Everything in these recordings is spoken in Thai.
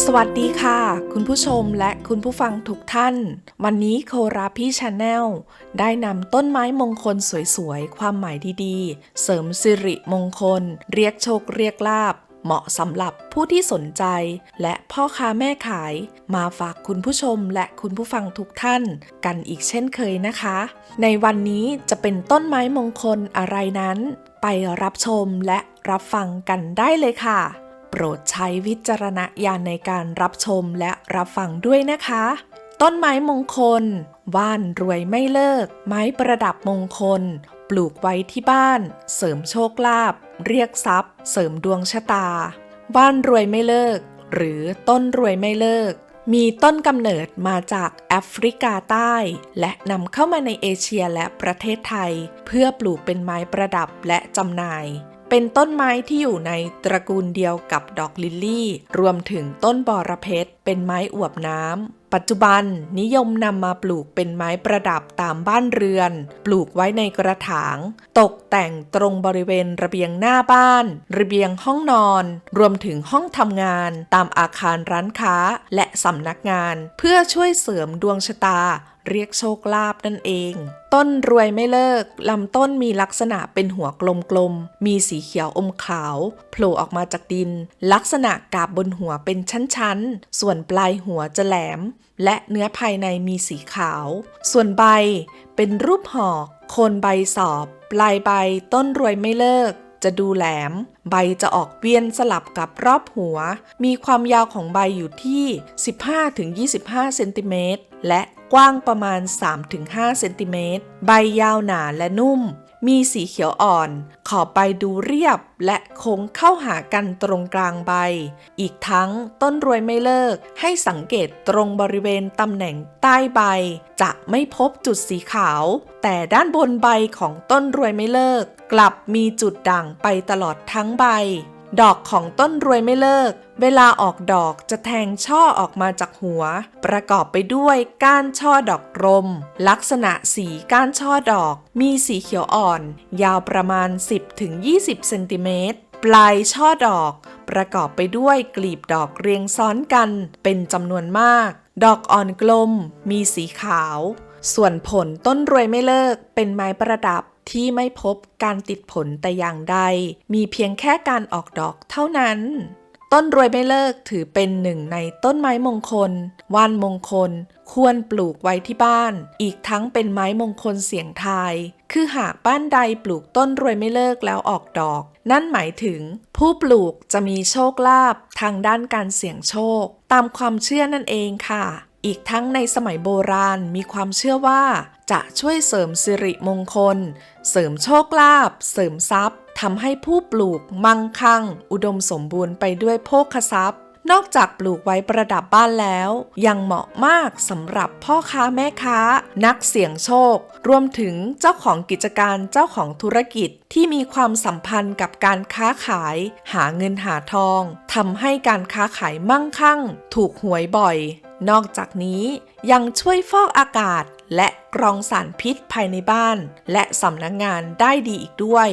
สวัสดีค่ะ คุณผู้ชมและคุณผู้ฟังทุกท่าน วันนี้โคราพี่ชาแนลได้นำต้นไม้มงคลสวยๆ ความหมายดีๆ เสริมสิริมงคล เรียกโชคเรียกลาบ เหมาะสำหรับผู้ที่สนใจ และพ่อค้าแม่ขาย มาฝากคุณผู้ชมและคุณผู้ฟังทุกท่าน กันอีกเช่นเคยนะคะ ในวันนี้จะเป็นต้นไม้มงคลอะไรนั้น ไปรับชมและรับฟังกันได้เลยค่ะ โปรดใช้วิจารณญาณในการรับชมและรับฟังด้วยนะคะ ต้นไม้มงคล ว่านรวยไม่เลิก ไม้ประดับมงคล ปลูกไว้ที่บ้าน เสริมโชคลาภเรียกทรัพย์ เสริมดวงชะตา ว่านรวยไม่เลิก หรือต้นรวยไม่เลิกมีต้นกำเนิดมาจากแอฟริกาใต้ และนำเข้ามาในเอเชียและประเทศไทย เพื่อปลูกเป็นไม้ประดับและจำหน่าย เป็นต้นไม้ที่อยู่ในตระกูลเดียวกับดอกลิลลี่ รวมถึงต้นบอระเพ็ดเป็นไม้อวบน้ำ ปัจจุบันนิยมนำมาปลูกเป็นไม้ประดับตามบ้านเรือน ปลูกไว้ในกระถาง ตกแต่งตรงบริเวณระเบียงหน้าบ้าน ระเบียงห้องนอน รวมถึงห้องทำงาน ตามอาคารร้านค้า และสำนักงาน เพื่อช่วยเสริมดวงชะตา เรียกโชคลาภนั่นเอง ต้นรวยไม่เลิก ลำต้นมีลักษณะเป็นหัวกลมๆ มีสีเขียวอมขาวโผล่ออกมาจากดิน ลักษณะกาบบนหัวเป็นชั้นๆ ส่วนปลายหัวจะแหลม และเนื้อภายในมีสีขาว ส่วนใบเป็นรูปหอกโคนใบสอบ ปลายใบต้นรวยไม่เลิกจะดูแหลม ใบจะออกเวียนสลับกับรอบหัว มีความยาวของใบอยู่ที่ 15-25 เซนติเมตร และ กว้างประมาณ 3-5 เซนติเมตร ใบยาวหนาและนุ่ม มีสีเขียวอ่อน ขอบใบดูเรียบและโค้งเข้าหากันตรงกลางใบ อีกทั้งต้นรวยไม่เลิก ให้สังเกตตรงบริเวณตำแหน่งใต้ใบ จะไม่พบจุดสีขาว แต่ด้านบนใบของต้นรวยไม่เลิก กลับมีจุดด่างไปตลอดทั้งใบ ดอกของต้นรวยไม่เลิก เวลาออกดอกจะแทงช่อออกมาจากหัว ประกอบไปด้วยก้านช่อดอกรม ลักษณะสีก้านช่อดอก มีสีเขียวอ่อน ยาวประมาณ 10-20 เซนติเมตร ปลายช่อดอก ประกอบไปด้วยกลีบดอกเรียงซ้อนกัน เป็นจำนวนมาก ดอกอ่อนกลม มีสีขาว ส่วนผลต้นรวยไม่เลิก เป็นไม้ประดับ ที่ไม่พบการติดผลแต่อย่างใด มีเพียงแค่การออกดอกเท่านั้น ต้นรวยไม่เลิกถือเป็นหนึ่งในต้นไม้มงคล ว่านมงคล ควรปลูกไว้ที่บ้าน อีกทั้งเป็นไม้มงคลเสียงทาย คือหากบ้านใดปลูกต้นรวยไม่เลิกแล้วออกดอก นั่นหมายถึง ผู้ปลูกจะมีโชคลาภทางด้านการเสี่ยงโชค ตามความเชื่อนั่นเองค่ะอีกทั้งในสมัยโบราณมีความเชื่อว่าจะช่วยเสริมสิริมงคล เสริมโชคลาภ เสริมทรัพย์ทำให้ผู้ปลูกมั่งคั่ง อุดมสมบูรณ์ไปด้วยโภคทรัพย์ นอกจากปลูกไว้ประดับบ้านแล้ว ยังเหมาะมากสำหรับพ่อค้าแม่ค้า นักเสี่ยงโชค รวมถึงเจ้าของกิจการเจ้าของธุรกิจที่มีความสัมพันธ์กับการค้าขาย หาเงินหาทองทำให้การค้าขายมั่งคั่ง ถูกหวยบ่อย นอกจากนี้ยังช่วยฟอกอากาศ และกรองสารพิษภายในบ้าน และสำนักงงานได้ดีอีกด้วย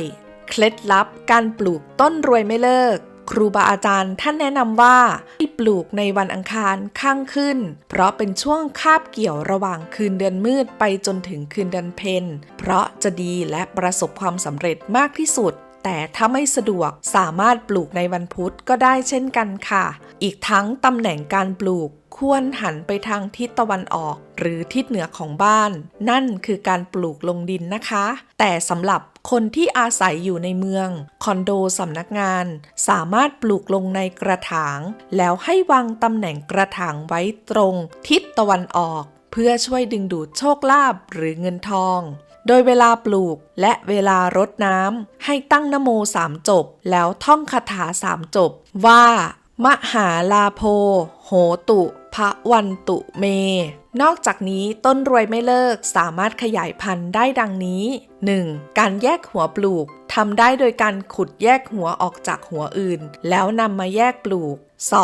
เคล็ดลับการปลูกต้นรวยไม่เลิก ครูบาอาจารย์ท่านแนะนำว่าให้ปลูกในวันอังคารข้างขึ้น เพราะเป็นช่วงคาบเกี่ยวระหว่างคืนเดือนมืดไปจนถึงคืนเดือนเพ็ญเพราะจะดีและประสบความสำเร็จมากที่สุด แต่ถ้าไม่สะดวกสามารถปลูกในวันพุธก็ได้เช่นกันค่ะ อีกทั้งตำแหน่งการปลูกควรหันไปทางทิศตะวันออก หรือทิศเหนือของบ้าน นั่นคือการปลูกลงดินนะคะ แต่สำหรับคนที่อาศัยอยู่ในเมือง คอนโดสำนักงาน สามารถปลูกลงในกระถาง แล้วให้วางตำแหน่งกระถางไว้ตรง ทิศตะวันออก เพื่อช่วยดึงดูดโชคลาภหรือเงินทอง โดยเวลาปลูกและเวลารดน้ำให้ตั้งนโมสามจบ แล้วท่องคาถาสามจบ ว่า มหาลาโพ โหตุพระวันตุเม นอกจากนี้ต้นรวยไม่เลิกสามารถขยายพันธุ์ได้ดังนี้ 1. การแยกหัวปลูก ทำได้โดยการขุดแยกหัวออกจากหัวอื่น แล้วนำมาแยกปลูก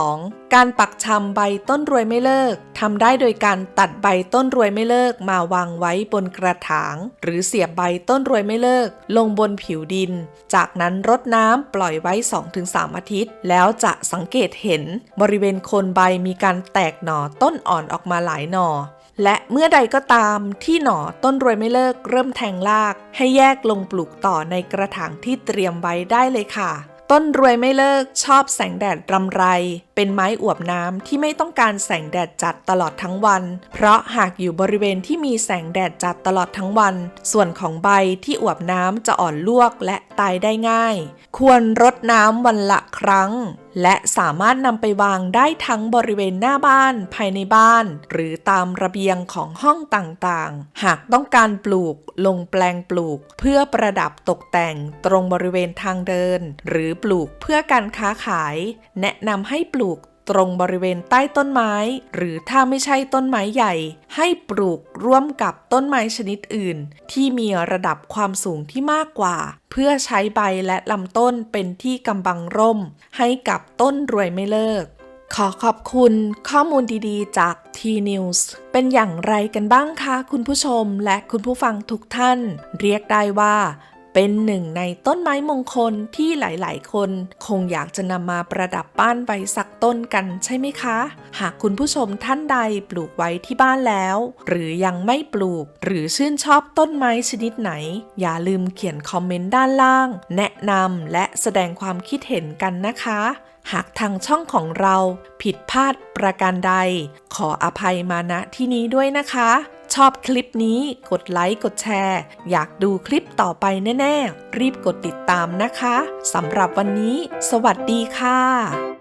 2. การปักชำใบต้นรวยไม่เลิกทำได้โดยการตัดใบต้นรวยไม่เลิกมาวางไว้บนกระถาง หรือเสียบใบต้นรวยไม่เลิก ลงบนผิวดิน จากนั้นรดน้ำปล่อยไว้ 2-3 อาทิตย์ แล้วจะสังเกตเห็น บริเวณโคนใบมีการแตกหน่อต้นอ่อนออกมาหลายหน่อ และเมื่อใดก็ตามที่หน่อต้นรวยไม่เลิกเริ่มแทงราก ให้แยกลงปลูกต่อในกระถางที่เตรียมไว้ได้เลยค่ะ ต้นรวยไม่เลิกชอบแสงแดดรำไร เป็นไม้อวบน้ำที่ไม่ต้องการแสงแดดจัดตลอดทั้งวัน เพราะหากอยู่บริเวณที่มีแสงแดดจัดตลอดทั้งวัน ส่วนของใบที่อวบน้ำจะอ่อนลวกและตายได้ง่าย ควรรดน้ำวันละครั้ง และสามารถนำไปวางได้ทั้งบริเวณหน้าบ้าน ภายในบ้าน หรือตามระเบียงของห้องต่างๆ หากต้องการปลูกลงแปลงปลูก เพื่อประดับตกแต่งตรงบริเวณทางเดิน หรือปลูกเพื่อการค้าขาย แนะนำให้ปลูก ตรงบริเวณใต้ต้นไม้ หรือถ้าไม่ใช่ต้นไม้ใหญ่ ให้ปลูกร่วมกับต้นไม้ชนิดอื่น ที่มีระดับความสูงที่มากกว่า เพื่อใช้ใบและลำต้นเป็นที่กำบังร่ม ให้กับต้นรวยไม่เลิก ขอขอบคุณข้อมูลดีๆ จาก T-News เป็นอย่างไรกันบ้างคะคุณผู้ชมและคุณผู้ฟังทุกท่าน เรียกได้ว่า เป็นหนึ่งในต้นไม้มงคลที่หลายๆ คน คงอยากจะนำมาประดับบ้านไว้สักต้นกันใช่ไหมคะ หากคุณผู้ชมท่านใดปลูกไว้ที่บ้านแล้ว หรือยังไม่ปลูก หรือชื่นชอบต้นไม้ชนิดไหน อย่าลืมเขียนคอมเมนต์ด้านล่าง แนะนำและแสดงความคิดเห็นกันนะคะ หากทางช่องของเราผิดพลาดประการใด ขออภัยมาณที่นี้ด้วยนะคะ ชอบคลิปนี้กดไลค์กดแชร์ อยากดูคลิปต่อไปแน่ ๆ รีบกดติดตามนะคะสำหรับวันนี้ สวัสดีค่ะ